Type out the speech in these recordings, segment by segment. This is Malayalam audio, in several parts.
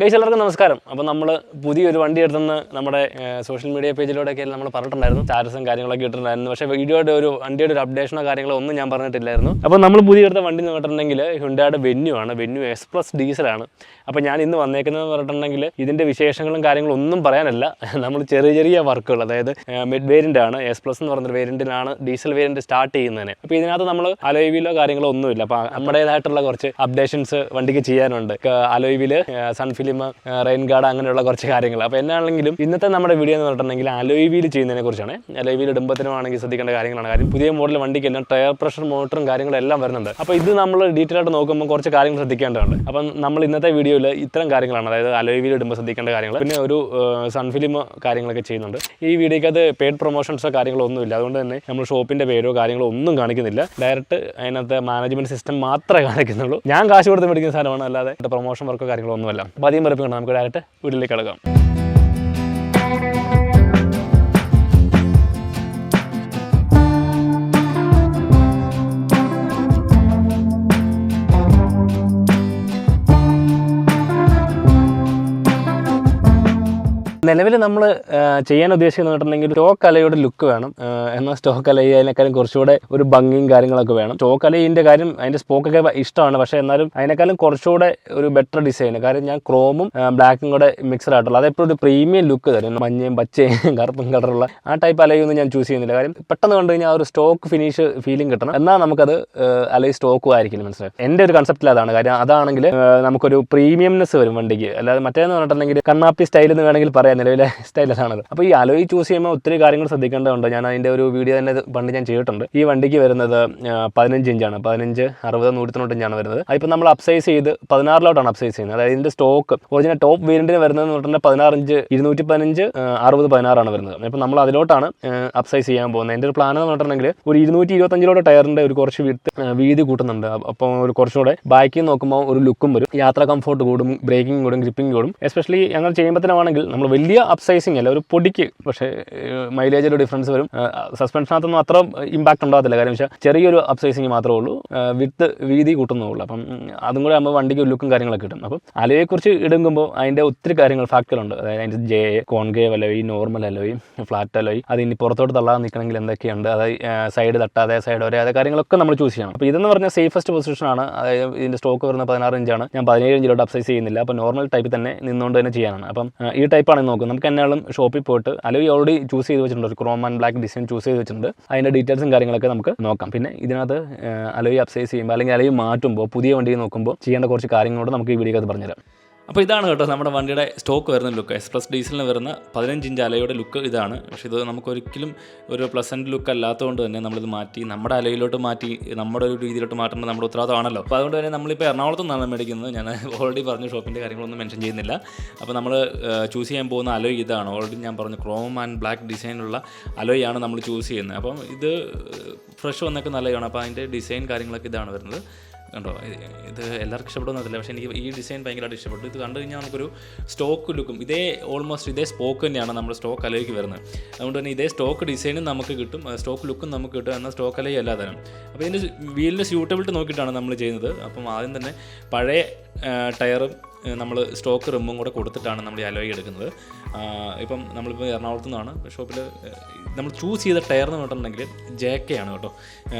ഗൈസ് എല്ലാവർക്കും നമസ്കാരം. അപ്പോൾ നമ്മൾ പുതിയൊരു വണ്ടി എടുത്തെന്ന് നമ്മുടെ സോഷ്യൽ മീഡിയ പേജിലൂടെയൊക്കെ നമ്മൾ പറഞ്ഞിട്ടുണ്ടായിരുന്നു. സ്റ്റാറ്റസും കാര്യങ്ങളൊക്കെ ഇട്ടിട്ടുണ്ടായിരുന്നു. പക്ഷേ വീഡിയോയുടെ ഒരു വണ്ടിയുടെ ഒരു അപ്ഡേഷനോ കാര്യങ്ങളോ ഒന്നും ഞാൻ പറഞ്ഞിട്ടില്ലായിരുന്നു. അപ്പോൾ നമ്മൾ പുതിയ എടുത്ത വണ്ടി എന്ന് പറഞ്ഞിട്ടുണ്ടെങ്കിൽ ഹുണ്ടായുടെ വെന്യു ആണ്. വെന്യു എക്സ്പ്രസ് ഡീസലാണ് അപ്പോൾ ഞാൻ ഇന്ന് വന്നേക്കുന്നത് പറഞ്ഞിട്ടുണ്ടെങ്കിൽ ഇതിന്റെ വിശേഷങ്ങളും കാര്യങ്ങളും ഒന്നും പറയാനല്ല. നമ്മൾ ചെറിയ ചെറിയ വർക്കുകൾ അതായത് മിഡ് വേരിയന്റ് ആണ് എസ് പ്ലസ് എന്ന് പറഞ്ഞൊരു വേരിയന്റിലാണ് ഡീസൽ വേരിയന്റ് സ്റ്റാർട്ട് ചെയ്യുന്നതിന്. അപ്പോൾ ഇതിനകത്ത് നമ്മൾ അലോയിവിലോ കാര്യങ്ങളോ ഒന്നുമില്ല. അപ്പോൾ നമ്മുടേതായിട്ടുള്ള കുറച്ച് അപ്ഡേഷൻസ് വണ്ടിക്ക് ചെയ്യാനുണ്ട്. അലോയിവിൽ സൺഫിലിം റെയിൻ ഗാർഡ് അങ്ങനെയുള്ള കുറച്ച് കാര്യങ്ങൾ അപ്പോൾ എന്നാണെങ്കിലും ഇന്നത്തെ നമ്മുടെ വീഡിയോ എന്ന് പറഞ്ഞിട്ടുണ്ടെങ്കിൽ അലോയിവിൽ ചെയ്യുന്നതിനെ കുറിച്ചാണ്. അലോയിവിൽ ഇടുമ്പത്തിനുമാണെങ്കിൽ ശ്രദ്ധിക്കേണ്ട കാര്യങ്ങളാണ്. കാര്യം പുതിയ മോഡൽ വണ്ടിക്ക് എല്ലാം ടയർ പ്രഷർ മോട്ടറും കാര്യങ്ങളും എല്ലാം വരുന്നുണ്ട്. അപ്പോൾ ഇത് നമ്മൾ ഡീറ്റെയിൽ ആയിട്ട് നോക്കുമ്പോൾ കുറച്ച് കാര്യങ്ങൾ ശ്രദ്ധിക്കേണ്ടതുണ്ട്. അപ്പം നമ്മൾ ഇന്നത്തെ വീഡിയോയിൽ ഇത്തരം കാര്യങ്ങളാണ്. അതായത് അലോയിൽ ഇടുമ്പോൾ ശ്രദ്ധിക്കേണ്ട കാര്യങ്ങൾ പിന്നെ ഒരു സൺഫിലിം കാര്യങ്ങളൊക്കെ ചെയ്യുന്നുണ്ട്. ഈ വീഡിയോയ്ക്കകത്ത് പെയ്ഡ് പ്രൊമോഷൻസോ കാര്യങ്ങളോ ഒന്നുമില്ല അതുകൊണ്ട് തന്നെ നമ്മൾ ഷോപ്പിന്റെ പേരോ കാര്യങ്ങളോ ഒന്നും കാണിക്കുന്നില്ല. ഡയറക്റ്റ് അതിനകത്ത് മാനേജ്മെന്റ് സിസ്റ്റം മാത്രമേ കാണിക്കുന്നുള്ളൂ. ഞാൻ കാശ് കൊടുത്ത് മേടിക്കുന്ന സാധനമാണ്. അല്ലാതെ പ്രൊമോഷൻ വർക്കോ കാര്യങ്ങളോ ഒന്നുമല്ല. അപ്പോൾ അധികം വെറുപ്പിക്കണം നമുക്ക് ഡയറക്റ്റ് വീട്ടിലേക്ക് കിടക്കാം. നിലവിൽ നമ്മൾ ചെയ്യാൻ ഉദ്ദേശിക്കുന്നത് പറഞ്ഞിട്ടുണ്ടെങ്കിൽ സ്റ്റോക്ക് അലയുടെ ലുക്ക് വേണം. എന്നാൽ സ്റ്റോക്ക് അലയി അതിനേക്കാളും കുറച്ചുകൂടെ ഒരു ഭംഗിയും കാര്യങ്ങളൊക്കെ വേണം. സ്റ്റോക്ക് അലയിന്റെ കാര്യം അതിന്റെ സ്പോക്കൊക്കെ ഇഷ്ടമാണ്. പക്ഷേ എന്നാലും അതിനേക്കാളും കുറച്ചുകൂടെ ഒരു ബെറ്റർ ഡിസൈൻ കാര്യം ഞാൻ ക്രോമും ബ്ലാക്കും കൂടെ മിക്സഡ് ആയിട്ടുള്ള. അതെപ്പോഴും ഒരു പ്രീമിയം ലുക്ക് തരും. മഞ്ഞയും പച്ചയും കറുപ്പും കളറുള്ള ആ ടൈപ്പ് അലയൊന്നും ഞാൻ ചൂസ് ചെയ്യുന്നില്ല. കാര്യം പെട്ടെന്ന് കണ്ടു കഴിഞ്ഞാൽ ആ ഒരു സ്റ്റോക്ക് ഫിനിഷ് ഫീലിംഗ് കിട്ടണം. എന്നാൽ നമുക്കത് അലൈ സ്റ്റോക്കും ആയിരിക്കും. മനസ്സിലായി? എന്റെ ഒരു കൺസെപ്റ്റിൽ അതാണ്. കാര്യം അതാണെങ്കിൽ നമുക്കൊരു പ്രീമിയംനെസ് വരും വണ്ടിക്ക്. അല്ലാതെ മറ്റേന്ന് പറഞ്ഞിട്ടുണ്ടെങ്കിൽ കണ്ണാപ്പി സ്റ്റൈൽ എന്ന് വേണമെങ്കിൽ പറയാം. നിലവിലെ സ്റ്റൈൽ അതാണത് അപ്പോൾ ഈ അലോയി ചൂസ് ചെയ്യുമ്പോൾ ഒത്തിരി കാര്യങ്ങൾ ശ്രദ്ധിക്കേണ്ടതുണ്ട്. ഞാൻ അതിന്റെ ഒരു വീഡിയോ തന്നെ പണ്ട് ഞാൻ ചെയ്തിട്ടുണ്ട്. ഈ വണ്ടിക്ക് വരുന്നത് പതിനഞ്ച് ഇഞ്ചാണ്. പതിനഞ്ച് അറുപത് നൂറ്റി തൊണ്ണൂറ്റഞ്ചാണ് വരുന്നത്. അതിപ്പോൾ നമ്മൾ അപ്സൈസ് ചെയ്ത് പതിനാറിലോട്ടാണ് അപ്സൈസ് ചെയ്യുന്നത്. അതായത് ഇതിന്റെ സ്റ്റോക്ക് ഒറിജിനൽ ടോപ്പ് വേരിയന്റിന് വരുന്നത് പറഞ്ഞാൽ പതിനാറ് ഇഞ്ച് ഇരുന്നൂറ്റി പതിനഞ്ച് അറുപത് പതിനാറാണ് വരുന്നത്. അപ്പോൾ നമ്മൾ അതിലോട്ടാണ് അപ്സൈസ് ചെയ്യാൻ പോകുന്നത്. എന്റെ ഒരു പ്ലാൻ എന്ന് പറഞ്ഞിട്ടുണ്ടെങ്കിൽ ഒരു ഇരുന്നൂറ്റി ഇരുപത്തഞ്ചിലോട്ട് ടയറിന്റെ ഒരു കുറച്ച് വിട്ട് വീതി കൂട്ടുന്നുണ്ട്. അപ്പോൾ ഒരു കുറച്ചുകൂടെ ബാക്കിൽ നോക്കുമ്പോൾ ഒരു ലുക്കും വരും. യാത്ര കംഫോർട്ട് കൂടും ബ്രേക്കിംഗ് കൂടും ഗ്രിപ്പിംഗ് കൂടും. എസ്പെഷ്യലി ഞങ്ങൾ ചെയ്യുമ്പോഴത്തേനാണെങ്കിൽ നമ്മൾ വലിയ അപ്സൈസിങ് അല്ല ഒരു പൊടിക്ക് പക്ഷേ മൈലേജിൽ ഡിഫറൻസ് വരും. സസ്പെൻഷനകത്തൊന്നും അത്ര ഇമ്പാക്ട് ഉണ്ടാകത്തില്ല. കാര്യം വെച്ചാൽ ചെറിയൊരു അപ്സൈസിങ് മാത്രമേ ഉള്ളൂ. വിത്ത് വീതി കൂട്ടുന്നുള്ളൂ അപ്പം ഉം, അതും കൂടെ ആകുമ്പോൾ വണ്ടിക്ക് ലുക്കും കാര്യങ്ങളൊക്കെ കിട്ടും. അപ്പം അലയെക്കുറിച്ച് ഇടുമ്പോൾ അതിന്റെ ഒത്തിരി കാര്യങ്ങൾ ഫാക്ടറുണ്ട് അതായത് അതിന്റെ J concave alloy normal alloy flat alloy അത് ഇനി പുറത്തോട്ട് തള്ളാൻ നിൽക്കണമെങ്കിൽ എന്തൊക്കെയുണ്ട് അതായത് സൈഡ് തട്ടാതെ സൈഡ് ഒരേ അതേ കാര്യങ്ങളൊക്കെ നമ്മൾ ചൂസ് ചെയ്യണം. അപ്പോൾ ഇതെന്ന് പറഞ്ഞാൽ സേഫസ്റ്റ് പൊസിഷനാണ് അതായത് ഇതിന്റെ സ്റ്റോക്ക് വരുന്ന പതിനാറ് ഇഞ്ചാണ് ഞാൻ പതിനേഴ് ഇഞ്ചിലോട്ട് അപ്സൈസ് ചെയ്യുന്നില്ല. അപ്പോൾ നോർമൽ ടൈപ്പിൽ തന്നെ നിന്നുകൊണ്ട് തന്നെ ചെയ്യാനാണ്. അപ്പം ഈ ടൈപ്പാണ് നോക്കുന്നത് നമുക്ക് എന്നാലും ഷോപ്പിൽ പോയിട്ട് അല്ലെങ്കിൽ ഓൾറെഡി ചൂസ് ചെയ്ത് വെച്ചിട്ടുണ്ട്. ഒരു chrome and black design choose ചെയ്ത് വെച്ചിട്ടുണ്ട്. അതിന്റെ ഡീറ്റെയിൽസും കാര്യങ്ങളൊക്കെ നമുക്ക് നോക്കാം. പിന്നെ ഇതിനകത്ത് അലോയി അപ്സൈസ് ചെയ്യുമ്പോൾ അല്ലെങ്കിൽ അലോയി മാറ്റുമ്പോൾ പുതിയ വണ്ടി നോക്കുമ്പോൾ ചെയ്യേണ്ട കുറച്ച് കാര്യങ്ങളോട് നമുക്ക് ഈ വീഡിയോ അത് പറഞ്ഞുതരാം. അപ്പോൾ ഇതാണ് കേട്ടോ നമ്മുടെ വണ്ടിയുടെ സ്റ്റോക്ക് വരുന്ന ലുക്ക് പ്ലസ് ഡീസലിന് വരുന്ന പതിനഞ്ച് ഇഞ്ച് അലയുടെ ലുക്ക് ഇതാണ്. പക്ഷേ ഇത് നമുക്കൊരിക്കലും ഒരു പ്ലസന്റ് ലുക്ക് അല്ലാത്തതുകൊണ്ട് തന്നെ നമ്മളിത് മാറ്റി നമ്മുടെ അലയിലോട്ട് മാറ്റി നമ്മുടെ ഒരു രീതിയിലോട്ട് മാറ്റേണ്ടത് നമ്മുടെ ഉത്തരവാദിത്തമാണല്ലോ. അപ്പോൾ അതുകൊണ്ട് തന്നെ നമ്മളിപ്പോൾ എറണാകുളത്ത് നിന്നാണ് മേടിക്കുന്നത്. ഞാൻ ഓൾറെഡി പറഞ്ഞു ഷോപ്പിന്റെ കാര്യങ്ങളൊന്നും മെൻഷൻ ചെയ്യുന്നില്ല. അപ്പോൾ നമ്മൾ ചൂസ് ചെയ്യാൻ പോകുന്ന അലോയ് ഇതാണ്. ഓൾറെഡി ഞാൻ പറഞ്ഞു ക്രോം ആൻഡ് ബ്ലാക്ക് ഡിസൈനുള്ള അലോയാണ് നമ്മൾ ചൂസ് ചെയ്യുന്നത്. അപ്പം ഇത് ഫ്രഷ് വന്നൊക്കെ നല്ലതാണ് അപ്പോൾ അതിന്റെ ഡിസൈൻ കാര്യങ്ങളൊക്കെ ഇതാണ് വരുന്നത്. കണ്ടോ? ഇത് എല്ലാവർക്കും ഇഷ്ടപ്പെടുന്നതല്ല പക്ഷേ എനിക്ക് ഈ ഡിസൈൻ ഭയങ്കരമായിട്ട് ഇഷ്ടപ്പെട്ടു. ഇത് കണ്ടു കഴിഞ്ഞാൽ നമുക്കൊരു സ്റ്റോക്ക് ലുക്കും ഇതേ ഓൾമോസ്റ്റ് ഇതേ സ്പോക്ക് തന്നെയാണ് നമ്മുടെ സ്റ്റോക്ക് അലയ്ക്ക് വരുന്നത്. അതുകൊണ്ട് തന്നെ ഇതേ സ്റ്റോക്ക് ഡിസൈനും നമുക്ക് കിട്ടും സ്റ്റോക്ക് ലുക്കും നമുക്ക് കിട്ടും എന്നാൽ സ്റ്റോക്ക് അലയും അല്ലാതെ അപ്പോൾ ഇതിന്റെ വീലിന്റെ സ്യൂട്ടബിലിറ്റി നോക്കിയിട്ടാണ് നമ്മൾ ചെയ്യുന്നത്. അപ്പം ആദ്യം തന്നെ പഴയ ടയറും നമ്മൾ സ്റ്റോക്ക് റിമ്മും കൂടെ കൊടുത്തിട്ടാണ് നമ്മൾ ഈ അലോയി എടുക്കുന്നത്. ഇപ്പം നമ്മളിപ്പോൾ എറണാകുളത്തു നിന്നാണ്. ഷോപ്പിൽ നമ്മൾ ചൂസ് ചെയ്ത ടയർ എന്ന് പറഞ്ഞിട്ടുണ്ടെങ്കിൽ ജെ കെ ആണ് കേട്ടോ.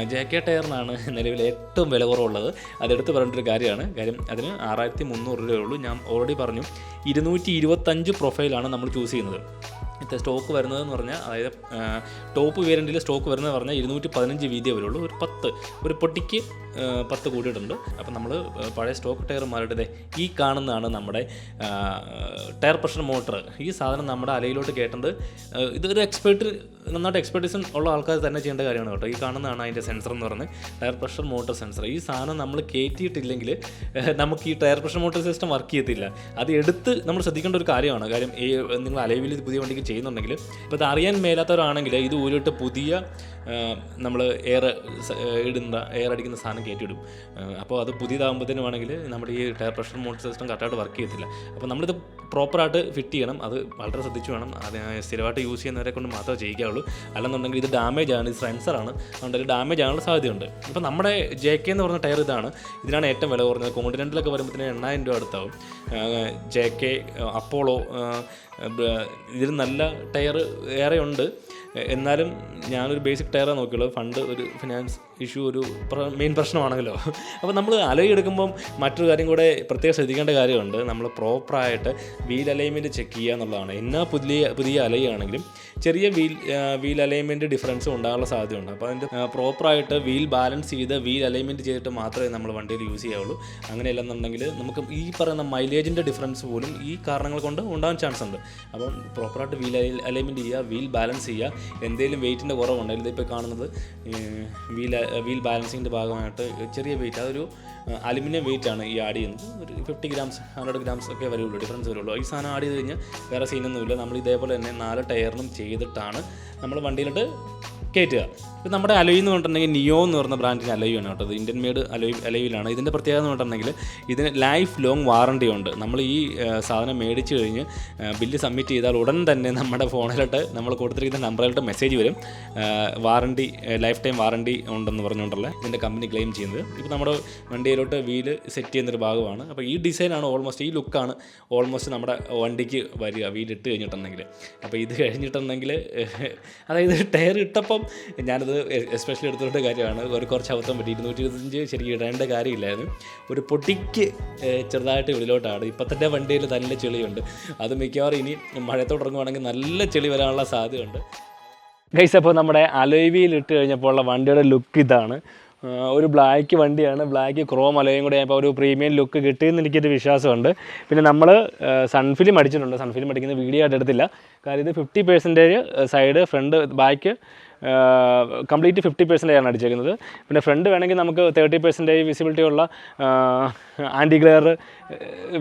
ജെ കെ ടയറിനാണ് നിലവിൽ ഏറ്റവും വില കുറവുള്ളത്. അതെടുത്ത് പറഞ്ഞിട്ടൊരു കാര്യമാണ്. കാര്യം അതിന് ആറായിരത്തി മുന്നൂറ് രൂപയേ ഉള്ളൂ. ഞാൻ ഓൾറെഡി പറഞ്ഞു ഇരുന്നൂറ്റി ഇരുപത്തഞ്ച് പ്രൊഫൈലാണ് നമ്മൾ ചൂസ് ചെയ്യുന്നത്. സ്റ്റോക്ക് വരുന്നതെന്ന് പറഞ്ഞാൽ അതായത് ടോപ്പ് വേരിയന്റിൽ സ്റ്റോക്ക് വരുന്നത് പറഞ്ഞാൽ ഇരുന്നൂറ്റി പതിനഞ്ച് വീതിയേ വരുള്ളൂ. ഒരു പത്ത് ഒരു പൊട്ടിക്ക് പത്ത് കൂടിയിട്ടുണ്ട്. അപ്പം നമ്മൾ പഴയ സ്റ്റോക്ക് ടയർ മാറിയിട്ട് ഈ കാണുന്നതാണ് നമ്മുടെ ടയർ പ്രഷർ മോട്ടർ. ഈ സാധനം നമ്മുടെ അലയിലോട്ട് കേട്ടത് ഇതൊരു എക്സ്പേർട്ട് നന്നായിട്ട് എക്സ്പെർട്ടീസും ഉള്ള ആൾക്കാർ തന്നെ ചെയ്യേണ്ട കാര്യമാണ് കേട്ടോ. ഈ കാണുന്നതാണ് അതിന്റെ സെൻസർ എന്ന് പറയുന്നത്. ടയർ പ്രഷർ മോട്ടർ സെൻസർ ഈ സാധനം നമ്മൾ കയറ്റിയിട്ടില്ലെങ്കിൽ നമുക്ക് ഈ tyre pressure motor system work ചെയ്യത്തില്ല. അത് എടുത്ത് നമ്മൾ ശ്രദ്ധിക്കേണ്ട ഒരു കാര്യമാണ്. കാര്യം ഈ നിങ്ങൾ അലൈവിൽ പുതിയ വണ്ടിക്ക് ചെയ്യുന്നുണ്ടെങ്കിൽ ഇപ്പോൾ അത് അറിയാൻ മേലാത്തവരാണെങ്കിൽ ഇത് ഊരിട്ട് പുതിയ നമ്മൾ എയർ ഇടുന്ന എയർ അടിക്കുന്ന സാധനം കയറ്റിയിടും അപ്പോൾ അത് പുതിയതാകുമ്പോഴത്തേനും ആണെങ്കിൽ നമ്മുടെ ഈ ടയർ പ്രഷർ മോട്ടർ സിസ്റ്റം കറക്റ്റായിട്ട് വർക്ക് ചെയ്യത്തില്ല. അപ്പോൾ നമ്മളിത് പ്രോപ്പറായിട്ട് ഫിറ്റ് ചെയ്യണം. അത് വളരെ ശ്രദ്ധിച്ചു വേണം. അത് സ്ഥിരമായിട്ട് യൂസ് ചെയ്യുന്നവരെ കൊണ്ട് മാത്രമേ ചെയ്യിക്കാവുള്ളൂ. അല്ലെന്നുണ്ടെങ്കിൽ ഇത് ഡാമേജ് ആണ് ഇത് സെൻസറാണ് അതുകൊണ്ട് ഡാമേജ് ആകാനുള്ള സാധ്യതയുണ്ട്. ഇപ്പം നമ്മുടെ ജെ കെ എന്ന് പറഞ്ഞ ടയർ ഇതാണ്. ഇതിനാണ് ഏറ്റവും വില കുറഞ്ഞത്. കോണ്ടിനെന്റിലൊക്കെ വരുമ്പോഴത്തേന് എണ്ണായിരം രൂപ അടുത്താവും. ജെ കെ അപ്പോളോ ഇതിന് നല്ല ടയർ ഏറെ ഉണ്ട് എന്നാലും ഞാനൊരു ബേസിക് ടയറാണ് നോക്കിയുള്ളൂ. ഫണ്ട് ഒരു ഫിനാൻസ് ഇഷ്യൂ ഒരു മെയിൻ പ്രശ്നമാണല്ലോ. അപ്പോൾ നമ്മൾ അലൈ എടുക്കുമ്പം മറ്റൊരു കാര്യം കൂടെ പ്രത്യേകം ശ്രദ്ധിക്കേണ്ട കാര്യമുണ്ട്. നമ്മൾ പ്രോപ്പറായിട്ട് വീൽ അലൈൻമെന്റ് ചെക്ക് ചെയ്യുക എന്നുള്ളതാണ്. എന്നാ പുതിയ പുതിയ അലയാണെങ്കിലും ചെറിയ വീൽ വീൽ അലൈൻമെന്റ് ഡിഫറൻസ് ഉണ്ടാകാനുള്ള സാധ്യതയുണ്ട്. അപ്പോൾ അതിന്റെ പ്രോപ്പറായിട്ട് വീൽ ബാലൻസ് ചെയ്ത് വീൽ അലൈൻമെന്റ് ചെയ്തിട്ട് മാത്രമേ നമ്മൾ വണ്ടിയിൽ യൂസ് ചെയ്യാവുള്ളൂ. അങ്ങനെയല്ലെന്നുണ്ടെങ്കിൽ നമുക്ക് ഈ പറയുന്ന മൈലേജിന്റെ ഡിഫറൻസ് പോലും ഈ കാരണങ്ങൾ കൊണ്ട് ഉണ്ടാകാൻ ചാൻസ് ഉണ്ട്. അപ്പം പ്രോപ്പറായിട്ട് വീൽ അലൈൻമെന്റ് ചെയ്യുക വീൽ ബാലൻസ് ചെയ്യുക എന്തെങ്കിലും വെയിറ്റിന്റെ കുറവുണ്ടെങ്കിൽ ഇതിപ്പോൾ കാണുന്നത് വീൽ വീൽ ബാലൻസിങ്ങിന്റെ ഭാഗമായിട്ട് ചെറിയ വെയിറ്റ് അതൊരു അലുമിനിയം വെയിറ്റ് ആണ് ഈ ആഡ് ചെയ്യുന്നത്. ഒരു ഫിഫ്റ്റി ഗ്രാംസ് ഹൺഡ്രഡ് ഗ്രാംസ് ഒക്കെ വരുള്ളൂ ഡിഫറൻസ് വരുള്ളൂ. ഈ സാധനം ആഡ് ചെയ്ത് കഴിഞ്ഞാൽ വേറെ സീനൊന്നുമില്ല. നമ്മൾ ഇതേപോലെ തന്നെ നാല് ടയറിനും ചെയ്തിട്ടാണ് നമ്മൾ വണ്ടിയിലോട്ട് കയറ്റുക. ഇപ്പം നമ്മുടെ അലോയി എന്ന് പറഞ്ഞിട്ടുണ്ടെങ്കിൽ നിയോ എന്ന് പറഞ്ഞ ബ്രാൻഡിന്റെ അലോയാണ് കേട്ടോ. ഇത് ഇന്ത്യൻ മെയ്ഡ് അലോയ് അലോയിലാണ്. ഇതിന്റെ പ്രത്യേകത എന്ന് പറഞ്ഞിട്ടുണ്ടെങ്കിൽ ഇതിന് ലൈഫ് ലോങ് വാറണ്ടി ഉണ്ട്. നമ്മൾ ഈ സാധനം മേടിച്ച് കഴിഞ്ഞ് ബില്ല് സബ്മിറ്റ് ചെയ്താൽ ഉടൻ തന്നെ നമ്മുടെ ഫോണിലോട്ട് നമ്മൾ കൊടുത്തിരിക്കുന്ന നമ്പറിലോട്ട് മെസ്സേജ് വരും. വാറണ്ടി ലൈഫ് ടൈം വാറണ്ടി ഉണ്ടെന്ന് പറഞ്ഞുകൊണ്ടല്ല ഇതിന്റെ കമ്പനി ക്ലെയിം ചെയ്യുന്നത്. ഇപ്പോൾ നമ്മുടെ വണ്ടിയിലോട്ട് വീൽ സെറ്റ് ചെയ്യുന്നൊരു ഭാഗമാണ്. അപ്പോൾ ഈ ഡിസൈനാണ് ഓൾമോസ്റ്റ് ഈ ലുക്കാണ് ഓൾമോസ്റ്റ് നമ്മുടെ വണ്ടിക്ക് വരിക വീലിട്ട് കഴിഞ്ഞിട്ടുണ്ടെങ്കിൽ അപ്പോൾ ഇത് കഴിഞ്ഞിട്ടുണ്ടെങ്കിൽ അതായത് ടയർ ഇട്ടപ്പം ഞാനത് എസ്പെഷ്യലി എടുത്തിട്ട് കാര്യമാണ്. ഒരു കുറച്ച് അബദ്ധം പറ്റി. ഇരുന്നൂറ്റി ഇരുപത്തഞ്ച് ശരിക്കും ഇടേണ്ട കാര്യമില്ലായിരുന്നു. ഒരു പൊട്ടിക്ക് ചെറുതായിട്ട് വെളിയിലോട്ടാണ്. ഇപ്പം വണ്ടിയിൽ നല്ല ചെളിയുണ്ട്. അത് മിക്കവാറും ഇനി മഴയത്തോട്ട് ഇറങ്ങുവാണെങ്കിൽ നല്ല ചെളി വരാനുള്ള സാധ്യതയുണ്ട്. ഗൈസ് അപ്പോൾ നമ്മുടെ അലോയിവിയിൽ ഇട്ട് കഴിഞ്ഞപ്പോൾ ഉള്ള വണ്ടിയുടെ ലുക്ക് ഇതാണ്. ഒരു ബ്ലാക്ക് വണ്ടിയാണ്. ബ്ലാക്ക് ക്രോം അലോയും കൂടെ ആയപ്പോൾ ഒരു പ്രീമിയം ലുക്ക് കിട്ടിയെന്ന് എനിക്കൊരു വിശ്വാസമുണ്ട്. പിന്നെ നമ്മൾ സൺഫിലിം അടിച്ചിട്ടുണ്ട്. സൺഫിലിം അടിക്കുന്ന വീഡിയോ ആയിട്ട് എടുത്തില്ല. കാര്യം ഇത് fifty percentage side front back complete fifty പെർസെന്റേജാണ് അടിച്ചേക്കുന്നത്. പിന്നെ ഫ്രണ്ട് വേണമെങ്കിൽ നമുക്ക് തേർട്ടി പെർസെന്റേജ് വിസിബിലിറ്റി ഉള്ള ആന്റി ഗ്ലെയർ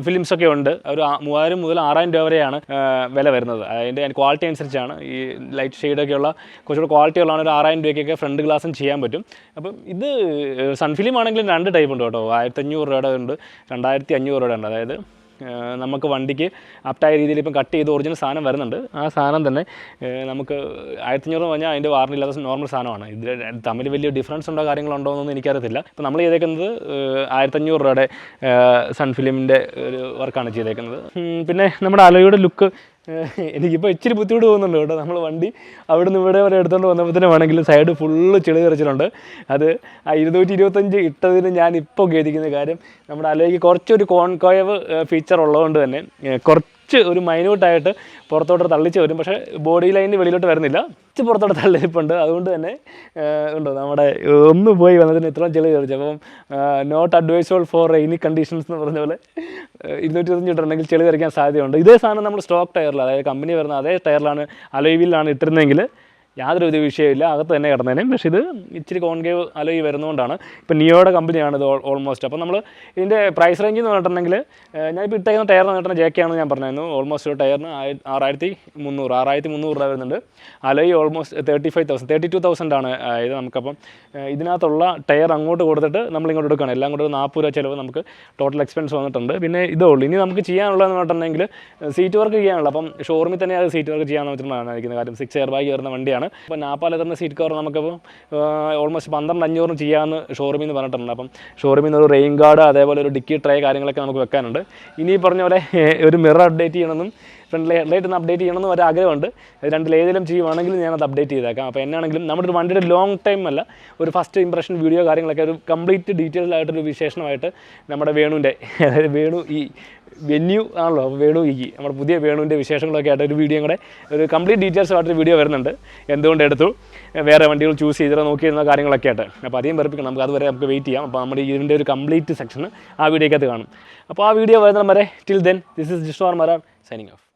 ഫിലിംസൊക്കെ ഉണ്ട്. ഒരു മൂവായിരം മുതൽ ആറായിരം രൂപ വരെയാണ് വില വരുന്നത്. അതിന്റെ ക്വാളിറ്റി അനുസരിച്ചാണ്. ഈ ലൈറ്റ് ഷെയ്ഡൊക്കെയുള്ള കുറച്ചുകൂടെ ക്വാളിറ്റി ഉള്ളതാണ് ഒരു ആറായിരം രൂപയ്ക്കൊക്കെ ഫ്രണ്ട് ഗ്ലാസും ചെയ്യാൻ പറ്റും. അപ്പം ഇത് സൺഫിലിം ആണെങ്കിലും രണ്ട് ടൈപ്പ് ഉണ്ട് കേട്ടോ. ആയിരത്തഞ്ഞൂറ് രൂപയുടെ ഉണ്ട് രണ്ടായിരത്തി അഞ്ഞൂറ് രൂപയുടെ ഉണ്ട്. അതായത് നമുക്ക് വണ്ടിക്ക് അപ്റ്റായ രീതിയിൽ ഇപ്പം കട്ട് ചെയ്ത് ഒറിജിനൽ സാധനം വരുന്നുണ്ട്. ആ സാധനം തന്നെ നമുക്ക് ആയിരത്തഞ്ഞൂറ് എന്ന് പറഞ്ഞാൽ അതിന്റെ വാറണ്ടി ഇല്ലാത്ത നോർമൽ സാധനമാണ്. ഇതിൽ തമ്മിൽ വലിയ ഡിഫറൻസ് ഉണ്ടോ കാര്യങ്ങളുണ്ടോ എന്നൊന്നും എനിക്കറിയത്തില്ല. ഇപ്പം നമ്മൾ ചെയ്തേക്കുന്നത് ആയിരത്തഞ്ഞൂറ് രൂപയുടെ സൺഫിലിമിന്റെ ഒരു വർക്കാണ് ചെയ്തേക്കുന്നത്. പിന്നെ നമ്മുടെ അലയുടെ ലുക്ക് എനിക്കിപ്പോൾ ഇച്ചിരി ബുദ്ധിമുട്ട് തോന്നുന്നുണ്ട് കേട്ടോ. നമ്മൾ വണ്ടി അവിടെ നിന്ന് ഇവിടെ വരെ എടുത്തുകൊണ്ട് വന്നപ്പോഴത്തേനും വേണമെങ്കിൽ സൈഡ് ഫുള്ള് ചെളി തെറിച്ചിട്ടുണ്ട്. അത് ആ ഇരുന്നൂറ്റി ഇരുപത്തഞ്ച് ഇട്ടതിന് ഞാൻ ഇപ്പോൾ ഖേദിക്കുന്ന കാര്യം നമ്മുടെ അലോയ്ക്ക് കുറച്ചൊരു കോൺകോയവ് ഫീച്ചർ ഉള്ളതുകൊണ്ട് തന്നെ ഏ, കുറച്ച് ഒരു മൈന്യൂട്ടായിട്ട് പുറത്തോട്ട് തള്ളിച്ച് വരും. പക്ഷേ ബോഡി ലൈനിന് വെളിയിലോട്ട് വരുന്നില്ല. കുറച്ച് പുറത്തോട്ട് തള്ളിപ്പുണ്ട് അതുകൊണ്ട് തന്നെ ഉണ്ടോ നമ്മുടെ ഒന്ന് പോയി വന്നതിന് ഇത്രയും ചെളി ചോദിച്ചു അപ്പം not advisable for any conditions എന്ന് പറഞ്ഞ പോലെ ഇരുന്നൂറ്റി ഇരുപത്തഞ്ച് ഇട്ടിട്ടുണ്ടെങ്കിൽ ചെളി തെറിക്കാൻ സാധ്യതയുണ്ട്. ഇതേ സാധനം നമ്മൾ സ്റ്റോക്ക് ടയറിൽ അതായത് കമ്പനി വരുന്ന അതേ ടയറിലാണ് അലോയിവിലാണ് ഇട്ടിരുന്നതെങ്കിൽ യാതൊരു വിധ വിഷയമില്ല അകത്ത് തന്നെ കിടന്നേനെ. പക്ഷേ ഇത് ഇച്ചിരി കോൺകേവ് അലോയി വരുന്നതുകൊണ്ടാണ് ഇപ്പോൾ നിയോയുടെ കമ്പനിയാണ് ഇത് ഓൾമോസ്റ്റ്. അപ്പോൾ നമ്മൾ ഇതിന്റെ പ്രൈസ് റേഞ്ച് എന്ന് പറഞ്ഞിട്ടുണ്ടെങ്കിൽ ഞാനിപ്പോൾ ഇട്ടേക്കുന്ന ടയർ എന്ന് പറഞ്ഞിട്ടുണ്ടെങ്കിൽ ജെ കെ ഞാൻ പറഞ്ഞായിരുന്നു ഓൾമോസ്റ്റ് ഒരു ടയറിന് ആറായിരത്തി മുന്നൂറ് ആറായിരത്തി മുന്നൂറ് രൂപ വരുന്നുണ്ട്. Alloy almost thirty five thousand thirty two thousand ആണ് ഇത് നമുക്കപ്പം ഇതിനകത്തുള്ള ടയർ അങ്ങോട്ട് കൊടുത്തിട്ട് നമ്മൾ ഇങ്ങോട്ട് എടുക്കുകയാണ്. എല്ലാം കൂടെ ഒരു നാൽപ്പത് രൂപ ചിലവ് നമുക്ക് ടോട്ടൽ എക്സ്പെൻസ് വന്നിട്ടുണ്ട്. പിന്നെ ഇതേ ഉള്ളൂ ഇനി നമുക്ക് ചെയ്യാനുള്ളതെന്ന് പറഞ്ഞിട്ടുണ്ടെങ്കിൽ സീറ്റ് വർക്ക് ചെയ്യാനുള്ള അപ്പം ഷോറൂമിൽ തന്നെ അത് സീറ്റ് വർക്ക് ചെയ്യാമെന്ന് വെച്ചിട്ടുണ്ടാണ് കാര്യം. സിക്സ് എയർ ബാഗ് കയറുന്ന വണ്ടിയാണ്. അപ്പോൾ നാപ്പ ലെതറിന്റെ സീറ്റ് കവർ നമുക്കപ്പോൾ ഓൾമോസ്റ്റ് പന്ത്രണ്ട് അഞ്ഞൂറിന് ചെയ്യാമെന്ന് ഷോറൂമിൽ നിന്ന് പറഞ്ഞിട്ടുണ്ട്. അപ്പം ഷോറൂമിൽ നിന്ന് ഒരു റെയിൻ ഗാർഡ് അതേപോലെ ഒരു ഡിക്കി ട്രേ കാര്യങ്ങളൊക്കെ നമുക്ക് വെക്കാനുണ്ട്. ഇനി പറഞ്ഞ പോലെ ഒരു മിറർ അപ്ഡേറ്റ് ചെയ്യണമെന്നും ഫ്രണ്ട് ലേറ്റ് ഒന്ന് അപ്ഡേറ്റ് ചെയ്യണമെന്ന് ഒരു ആഗ്രഹമുണ്ട് ഇത് രണ്ടിൽ ഏതെങ്കിലും ചെയ്യുവാണെങ്കിൽ ഞാനത് അപ്ഡേറ്റ് ചെയ്തേക്കാം. അപ്പോൾ എന്നാണെങ്കിലും നമ്മുടെ ഒരു വണ്ടിയുടെ ലോങ് ടൈം അല്ല ഒരു ഫസ്റ്റ് ഇംപ്രഷൻ വീഡിയോ കാര്യങ്ങളൊക്കെ ഒരു കംപ്ലീറ്റ് ഡീറ്റെയിൽഡ് ആയിട്ടൊരു വിശേഷണമായിട്ട് നമ്മുടെ വേണുവിന്റെ അതായത് വേണു ഈ വെന്യൂ ആണല്ലോ വേണു ഈ നമ്മുടെ പുതിയ വേണുവിന്റെ വിശേഷങ്ങളൊക്കെ ആയിട്ട് ഒരു വീഡിയോ കൂടെ ഒരു കംപ്ലീറ്റ് ഡീറ്റെയിൽസ് ആയിട്ടൊരു വീഡിയോ വരുന്നുണ്ട്. എന്തുകൊണ്ട് എടുത്തു? വേറെ വണ്ടികൾ ചൂസ് ചെയ്തിട്ട് നോക്കിയിരുന്ന കാര്യങ്ങളൊക്കെ ആയിട്ട്. അപ്പോൾ അധികം വെറുപ്പിക്കണം നമുക്ക് അതുവരെ നമുക്ക് വെയിറ്റ് ചെയ്യാം. അപ്പോൾ നമ്മുടെ ഇതിന്റെ ഒരു കംപ്ലീറ്റ് സെക്ഷൻ ആ വീഡിയോക്കകത്ത് കാണും. അപ്പോൾ ആ വീഡിയോ വരുന്ന വരെ till then this is Jishnor Maran signing off